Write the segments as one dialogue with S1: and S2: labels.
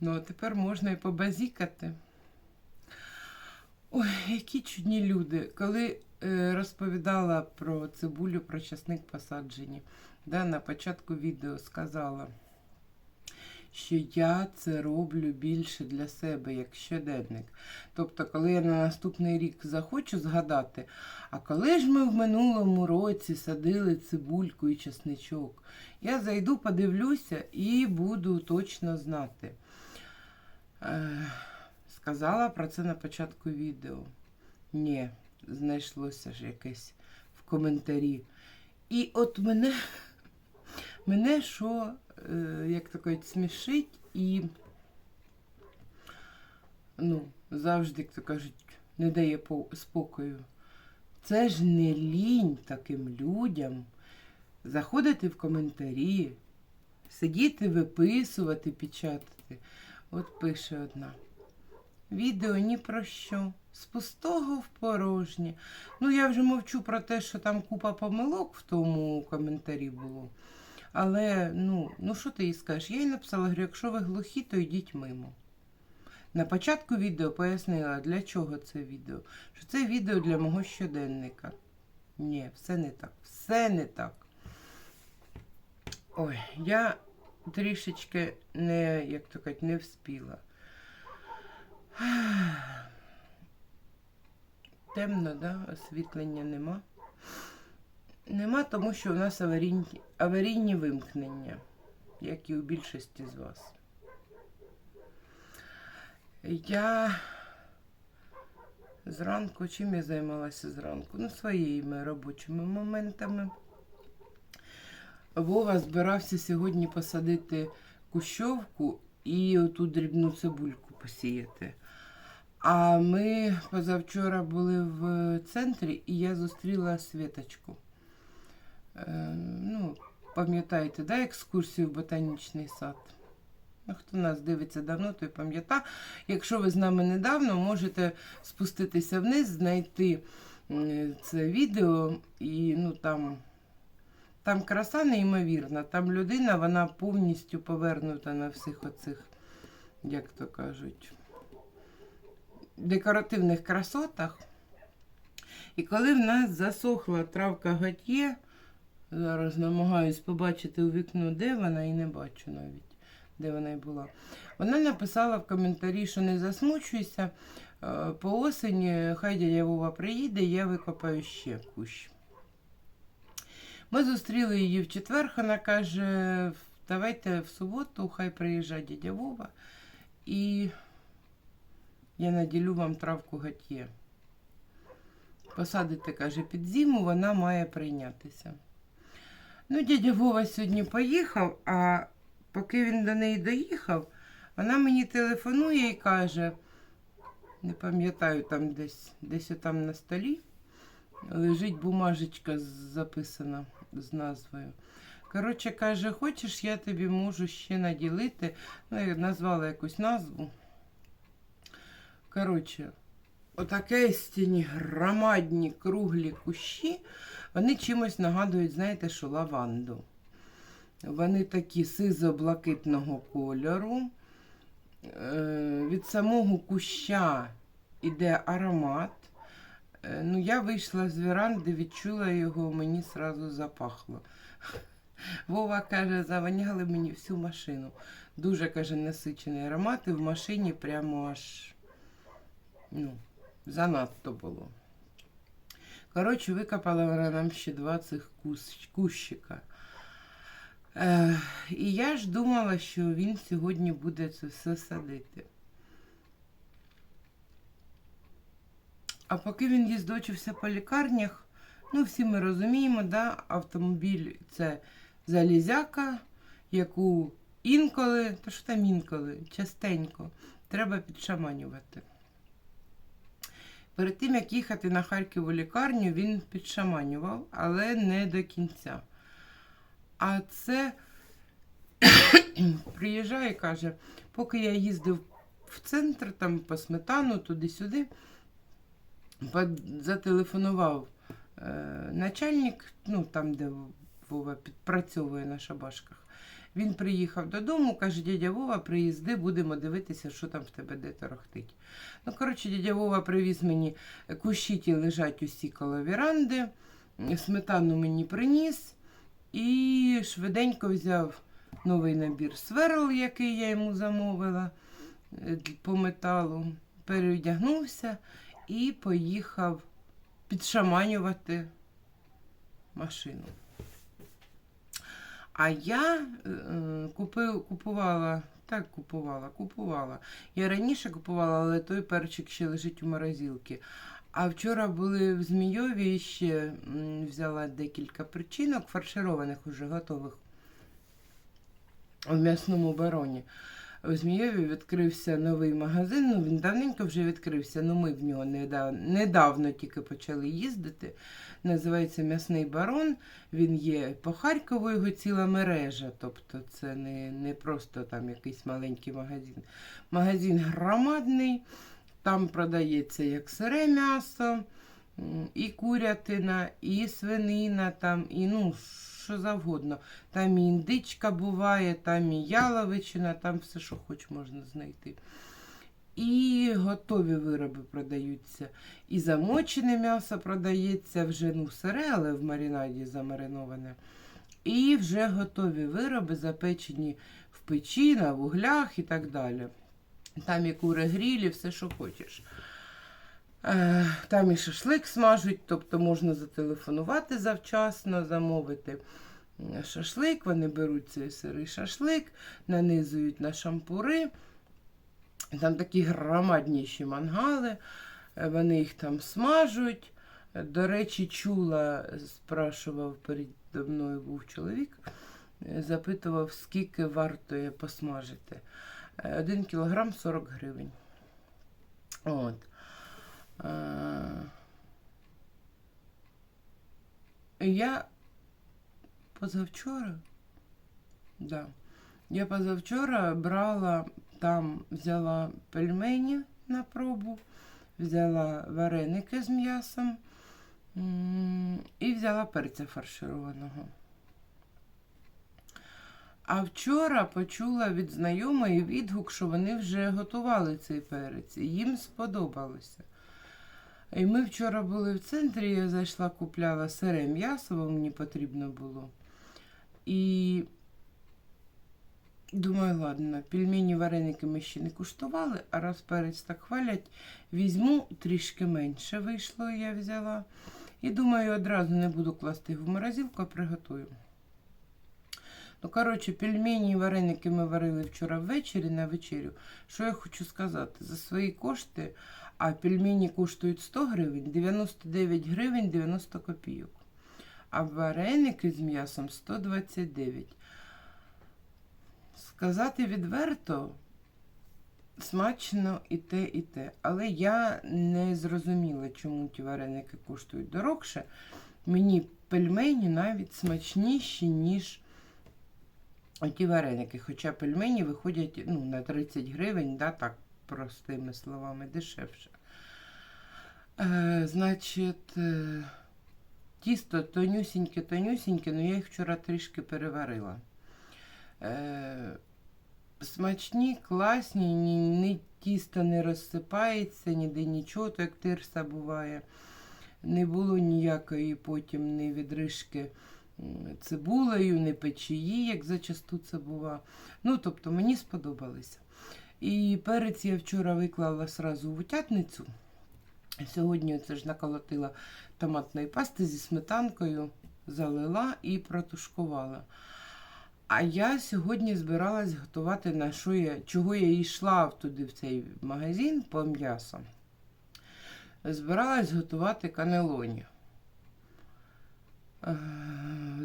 S1: Ну, а тепер можна і побазікати. Ой, які чудні люди. Коли е, розповідала про цибулю, про часник посаджені, да, на початку відео сказала, що я це роблю більше для себе, як щоденник. Тобто, коли я на наступний рік захочу згадати, а коли ж ми в минулому році садили цибульку і часничок, я зайду, подивлюся і буду точно знати. Е, сказала про це на початку відео. Ні, знайшлося ж якесь в коментарі. І от мене, мене що, е, як то смішить і ну, завжди, як то кажуть, не дає спокою. Це ж не лінь таким людям заходити в коментарі, сидіти, виписувати, печатати. От пише одна. Відео ні про що. З пустого в порожнє. Ну, я вже мовчу про те, що там купа помилок в тому коментарі було. Але, ну, ну що ти їй скажеш? Я їй написала, говорю, якщо ви глухі, то йдіть мимо. На початку відео пояснила, для чого це відео. Що це відео для мого щоденника. Ні, все не так. Все не так. Ой, я трішечки не, як то кажуть, не вспіла. Темно, да? Освітлення нема. Нема, тому що у нас аварійні, аварійні вимкнення, як і у більшості з вас. Я зранку, чим я займалася зранку? Ну, своїми робочими моментами. Вова збирався сьогодні посадити кущовку і оту дрібну цибульку посіяти. А ми позавчора були в центрі, і я зустріла Світочку. Е, ну, пам'ятаєте, да, екскурсію в ботанічний сад? Ну, хто нас дивиться давно, той пам'ятає. Якщо ви з нами недавно, можете спуститися вниз, знайти це відео і ну там. Там краса неймовірна, там людина, вона повністю повернута на всіх оцих, як то кажуть, декоративних красотах. І коли в нас засохла травка готє, зараз намагаюсь побачити у вікно, де вона, і не бачу навіть, де вона й була. Вона написала в коментарі, що не засмучуйся, е, по осені хай дядя Вова приїде, я викопаю ще кущ. Ми зустріли її в четвер, вона каже, давайте в суботу, хай приїжджає дядя Вова, і я наділю вам травку гатє. Посадите, каже, під зиму, вона має прийнятися. Ну, дядя Вова сьогодні поїхав, а поки він до неї доїхав, вона мені телефонує і каже, не пам'ятаю, там десь, десь там на столі лежить бумажечка записана з назвою. Коротше, каже, хочеш, я тобі можу ще наділити. Ну, я назвала якусь назву. Коротше, отаке стіні громадні круглі кущі, вони чимось нагадують, знаєте, що лаванду. Вони такі сизо-блакитного кольору. Е, Від самого куща іде аромат. Е, Ну, я вийшла з віранди, відчула його, мені сразу запахло. Вова каже, заваняли мені всю машину. Дуже каже, насичений аромат, і в машині прямо аж ну, занадто було. Коротше, викопала вона нам ще два цих кус- кущика. Е, і я ж думала, що він сьогодні буде це все садити. А поки він їздочився по лікарнях, ну всі ми розуміємо, да, автомобіль це залізяка, яку інколи, то що там інколи, частенько, треба підшаманювати. Перед тим, як їхати на Харків у лікарню, він підшаманював, але не до кінця. А це приїжджає і каже, поки я їздив в центр, там по сметану, туди-сюди, зателефонував е, начальник, ну там, де Вова підпрацьовує на шабашках. Він приїхав додому, каже, дядя Вова, приїзди, будемо дивитися, що там в тебе де торохтить. Ну, коротше, дядя Вова привіз мені кущіті лежать усі коло віранди, сметану мені приніс і швиденько взяв новий набір сверл, який я йому замовила е, по металу, переодягнувся і поїхав підшаманювати машину. А я е, купив, купувала, так купувала, купувала. Я раніше купувала, але той перчик ще лежить у морозилці. А вчора були в Змійові ще взяла декілька причинок, фаршированих уже готових в м'ясному бароні. В Змійові відкрився новий магазин. Ну, він давненько вже відкрився, але ми в нього недавно, недавно тільки почали їздити. Називається М'ясний барон. Він є по Харкову, його ціла мережа. Тобто це не, не просто там якийсь маленький магазин. Магазин громадний, там продається як сире м'ясо, і курятина, і свинина, там, і ну, що завгодно. Там і індичка буває, там і яловичина, там все, що хоч можна знайти. І готові вироби продаються. І замочене м'ясо продається вже ну, сире, але в маринаді замариноване. І вже готові вироби, запечені в печі, на вуглях і так далі. Там і кури грілі, все, що хочеш. Е, Там і шашлик смажуть, тобто можна зателефонувати завчасно, замовити шашлик. Вони беруть цей сирий шашлик, нанизують на шампури. Там такі громадніші мангали, е, вони їх там смажуть. До речі, чула, спрашував переді мною був чоловік, е, запитував, скільки вартує посмажити. Один кілограм 40 гривень. От. Е, Я позавчора, да, я позавчора брала там, взяла пельмені на пробу, взяла вареники з м'ясом і взяла перця фаршированого. А вчора почула від знайомої відгук, що вони вже готували цей перець, і їм сподобалося. І ми вчора були в центрі, я зайшла, купляла сире м'ясо, бо мені потрібно було. І думаю, ладно, пельмені вареники ми ще не куштували, а раз перець так хвалять, візьму трішки менше вийшло, я взяла. І думаю, одразу не буду класти в морозилку, а приготую. Ну, коротше, пельмені і вареники ми варили вчора ввечері на вечерю. Що я хочу сказати? За свої кошти, а пельмені коштують 100 гривень, 99 гривень 90 копійок. А вареники з м'ясом 129. Сказати відверто, смачно і те, і те. Але я не зрозуміла, чому ті вареники коштують дорогше. Мені пельмені навіть смачніші, ніж оті вареники. Хоча пельмені виходять ну, на 30 гривень, да, так, простими словами, дешевше. Е, значить, е, тісто тонюсіньке, тонюсіньке, але я їх вчора трішки переварила. Е, смачні, класні, ні, ні тісто не розсипається, ніде нічого, то як тирса буває. Не було ніякої потім ні відрижки цибулею, ні печії, як зачасту це бува. Ну, тобто мені сподобалося. І перець я вчора виклала сразу в утятницю. Сьогодні це ж наколотила томатної пасти зі сметанкою, залила і протушкувала. А я сьогодні збиралась готувати на що я, чого я йшла туди в цей магазин по м'ясу. Збиралась готувати канелоні.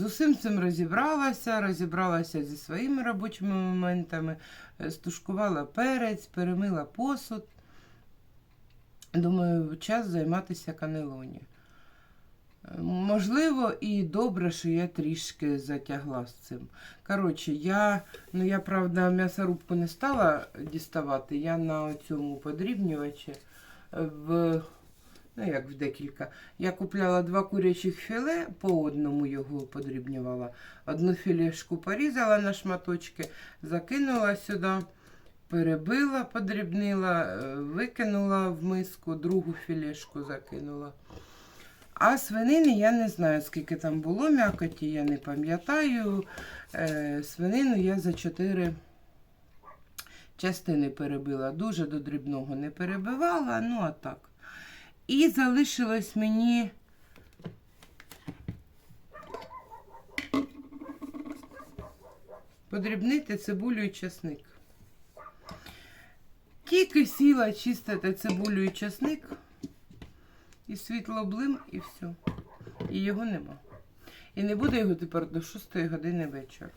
S1: З усім цим розібралася, розібралася зі своїми робочими моментами, е, стушкувала перець, перемила посуд. Думаю, час займатися канелоні. Е, Можливо, і добре, що я трішки затягла з цим. Коротше, я, ну я, правда, м'ясорубку не стала діставати. Я на цьому подрібнювачі е, в. Ну, як в декілька. Я купляла два курячих філе, по одному його подрібнювала. Одну філешку порізала на шматочки, закинула сюди, перебила, подрібнила, е, викинула в миску, другу філешку закинула. А свинини я не знаю, скільки там було м'якоті, я не пам'ятаю. Е, свинину я за 4 частини перебила. Дуже до дрібного не перебивала, ну а так. І залишилось мені. Подрібнити цибулю і часник. Тільки сіла чистити цибулю і часник, і світло блим, і все. І його нема. І не буде його тепер до 6 години вечора.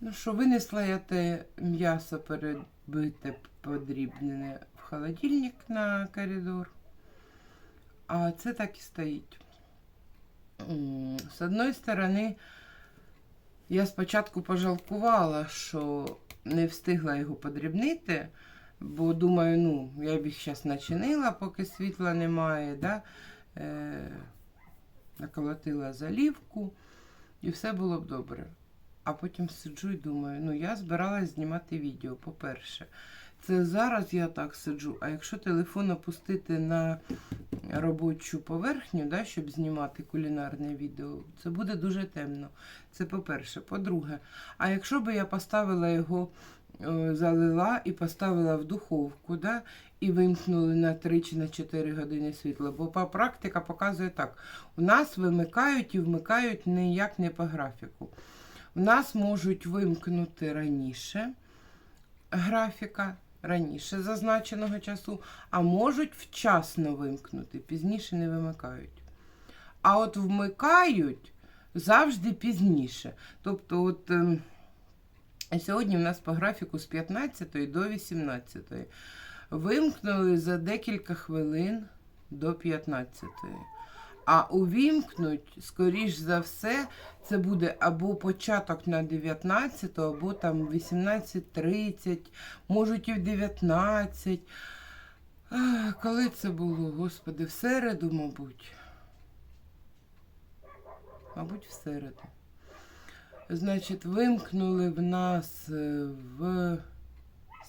S1: Ну що, винесла я те м'ясо перебите, подрібнене холодильник на коридор. А це так і стоїть. З одної сторони, я спочатку пожалкувала, що не встигла його подрібнити, бо думаю, ну, я б їх зараз начинила, поки світла немає, да? е, наколотила залівку, і все було б добре. А потім сиджу і думаю, ну я збиралась знімати відео, по-перше. Це зараз я так сиджу, а якщо телефон опустити на робочу поверхню, да, щоб знімати кулінарне відео, це буде дуже темно. Це по-перше. По-друге, а якщо би я поставила його, е, залила і поставила в духовку, да, і вимкнули на 3 чи на 4 години світло, бо практика показує так: у нас вимикають і вмикають ніяк не по графіку. У нас можуть вимкнути раніше графіка, раніше зазначеного часу, а можуть вчасно вимкнути, пізніше не вимикають. А от вмикають завжди пізніше. Тобто, от ем, сьогодні в нас по графіку з 15 до 18. Вимкнули за декілька хвилин до 15. А увімкнуть, скоріш за все, це буде або початок на 19, або там 18.30, можуть і в 19. Ах, Коли це було, господи, в середу, мабуть. Мабуть, в середу. Значить, вимкнули в нас е, в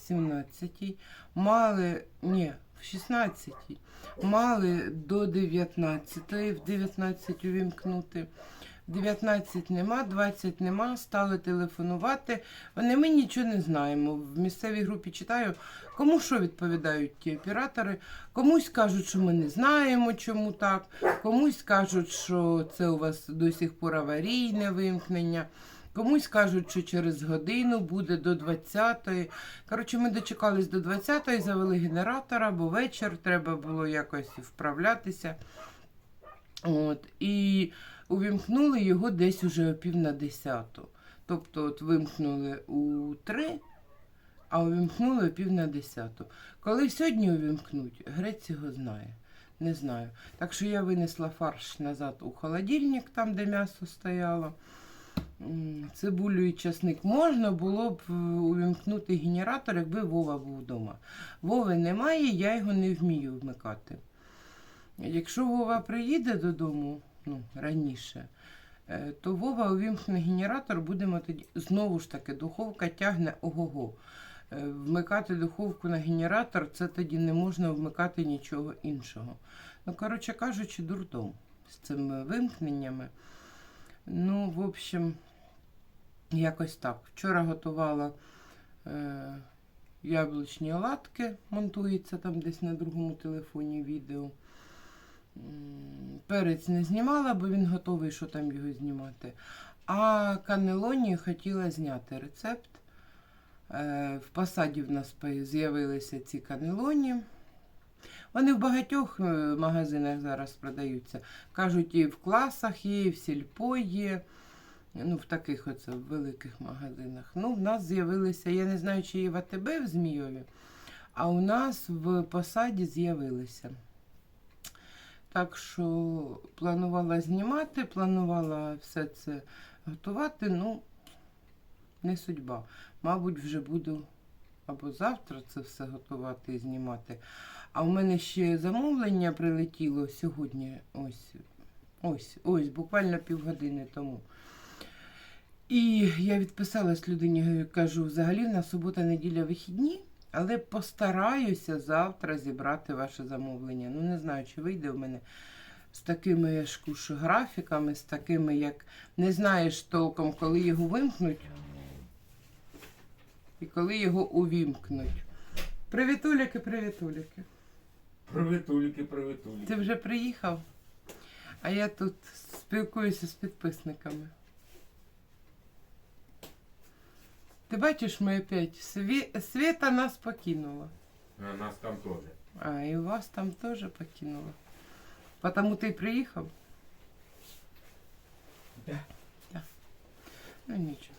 S1: 17-й, мали, ні, в 16-й, мали до 19-ї, в 19 увімкнути. В 19 нема, 20 нема, стали телефонувати. Вони ми нічого не знаємо. В місцевій групі читаю, кому що відповідають ті оператори. Комусь кажуть, що ми не знаємо, чому так. Комусь кажуть, що це у вас до сих пор аварійне вимкнення. Комусь кажуть, що через годину буде до 20-ї. Коротше, ми дочекались до 20-ї, завели генератора, бо вечір треба було якось вправлятися. От, і увімкнули його десь уже о пів на десяту. Тобто, от вимкнули у 3, а увімкнули о пів на десяту. Коли сьогодні увімкнуть, грець його знає. Не знаю. Так що я винесла фарш назад у холодильник, там, де м'ясо стояло. Цибулю і часник можна було б е, увімкнути генератор, якби Вова був вдома. Вови немає, я його не вмію вмикати. Якщо Вова приїде додому ну, раніше, е, то Вова увімкне генератор, будемо тоді знову ж таки, духовка тягне ого-го. Е, Вмикати духовку на генератор, це тоді не можна вмикати нічого іншого. Ну, коротше кажучи, дурдом з цими вимкненнями. Ну, в общем, якось так. Вчора готувала е, яблучні оладки, монтується там десь на другому телефоні відео. Перець не знімала, бо він готовий, що там його знімати. А канелоні хотіла зняти рецепт. Е, В посаді в нас з'явилися ці канелоні. Вони в багатьох е, магазинах зараз продаються. Кажуть, і в класах є, і в сільпо є. Ну, в таких оце великих магазинах. Ну, в нас з'явилися, я не знаю, чи є в АТБ в Змійові, а у нас в посаді з'явилися. Так що планувала знімати, планувала все це готувати, ну, не судьба. Мабуть, вже буду або завтра це все готувати і знімати. А в мене ще замовлення прилетіло сьогодні. Ось, ось, ось, буквально півгодини тому. І я відписалась людині, кажу, взагалі на субота, неділя вихідні, але постараюся завтра зібрати ваше замовлення. Ну, не знаю, чи вийде в мене з такими ж кушу графіками, з такими, як не знаєш толком, коли його вимкнуть і коли його увімкнуть. Привітуліки, привітуліки.
S2: Привітуліки, привітуліки.
S1: Ти вже приїхав, а я тут спілкуюся з підписниками. Ти бачиш, ми опять Сві... Світа нас покинула.
S2: А нас там теж.
S1: А, і вас там теж покинула. Потому ти приїхав?
S2: Да.
S1: Да. Ну нічого.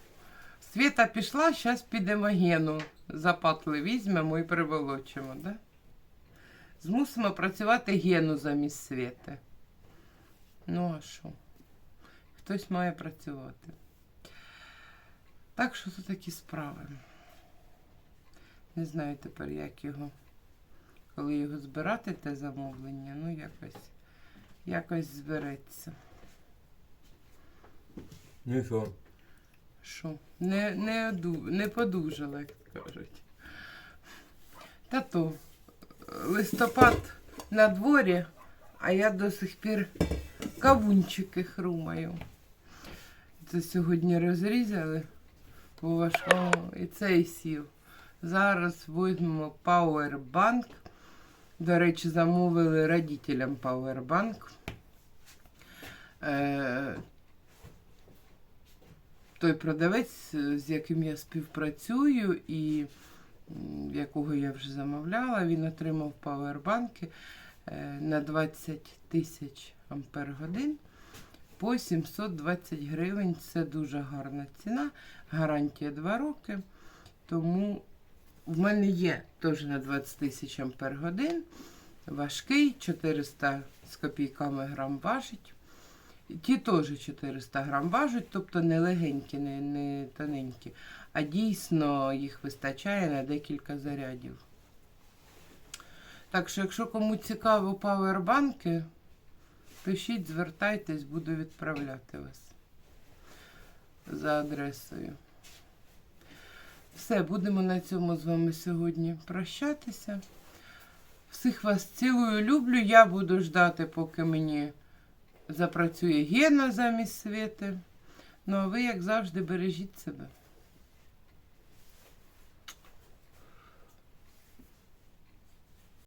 S1: Світа пішла, зараз підемо гену. Запатли візьмемо і приволочимо, да? Змусимо працювати гену замість світи. Ну а що? Хтось має працювати. Так що це такі справи. Не знаю тепер, як його, коли його збирати, те замовлення, ну якось, якось збереться.
S2: Ну і що?
S1: Що? Не, не, оду, не подужала, як кажуть. Та то листопад на дворі, а я до сих пір кавунчики хрумаю. Це сьогодні розрізали по важкому і цей сів. Зараз візьмемо Powerbank. До речі, замовили родителям Powerbank. Е, той продавець, з яким я співпрацюю і якого я вже замовляла, він отримав павербанки е, на 20 тисяч ампер годин по 720 гривень. Це дуже гарна ціна. Гарантія 2 роки. Тому в мене є теж на 20 тисяч ампер годин. Важкий, 400 з копійками грам важить. Ті теж 400 грам важать, тобто не легенькі, не, не тоненькі, а дійсно їх вистачає на декілька зарядів. Так що, якщо кому цікаво павербанки, пишіть, звертайтесь, буду відправляти вас за адресою. Все, будемо на цьому з вами сьогодні прощатися. Всіх вас цілую, люблю. Я буду ждати, поки мені запрацює Гена замість світи. Ну а ви, як завжди, бережіть себе.